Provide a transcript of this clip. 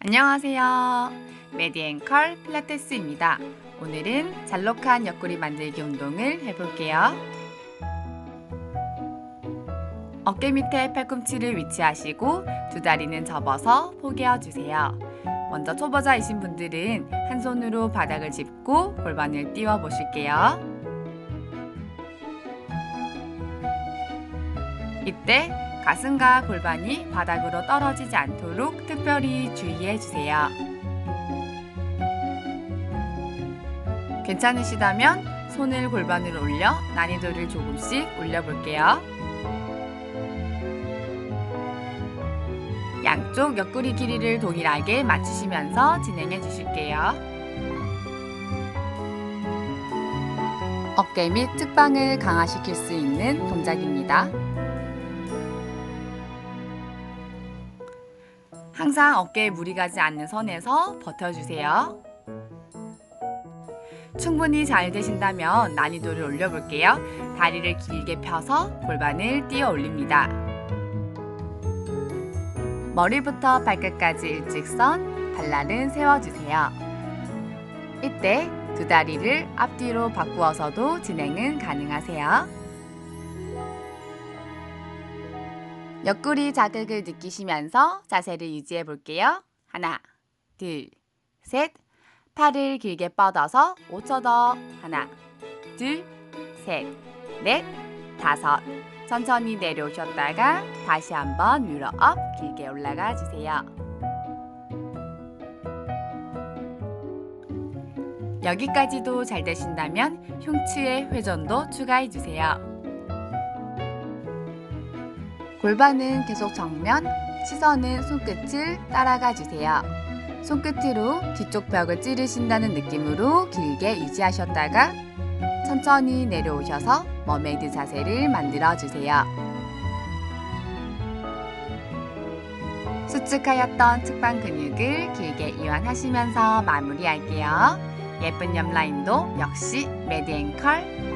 안녕하세요. 메디앤컬 필라테스입니다. 오늘은 잘록한 옆구리 만들기 운동을 해볼게요. 어깨 밑에 팔꿈치를 위치하시고 두 다리는 접어서 포개어 주세요. 먼저 초보자이신 분들은 한 손으로 바닥을 짚고 골반을 띄워 보실게요. 이때 가슴과 골반이 바닥으로 떨어지지 않도록 특별히 주의해 주세요. 괜찮으시다면 손을 골반을 올려 난이도를 조금씩 올려볼게요. 양쪽 옆구리 길이를 동일하게 맞추시면서 진행해 주실게요. 어깨 및 측방을 강화시킬 수 있는 동작입니다. 항상 어깨에 무리 가지 않는 선에서 버텨주세요. 충분히 잘 되신다면 난이도를 올려볼게요. 다리를 길게 펴서 골반을 띄어 올립니다. 머리부터 발끝까지 일직선, 발날은 세워주세요. 이때 두 다리를 앞뒤로 바꾸어서도 진행은 가능하세요. 옆구리 자극을 느끼시면서 자세를 유지해 볼게요. 하나, 둘, 셋. 팔을 길게 뻗어서 5초 더. 하나, 둘, 셋, 넷, 다섯. 천천히 내려오셨다가 다시 한번 위로 업 길게 올라가 주세요. 여기까지도 잘 되신다면 흉추의 회전도 추가해 주세요. 골반은 계속 정면, 시선은 손끝을 따라가 주세요. 손끝으로 뒤쪽 벽을 찌르신다는 느낌으로 길게 유지하셨다가 천천히 내려오셔서 머메이드 자세를 만들어 주세요. 수축하였던 측방 근육을 길게 이완하시면서 마무리할게요. 예쁜 옆라인도 역시 메디앤컬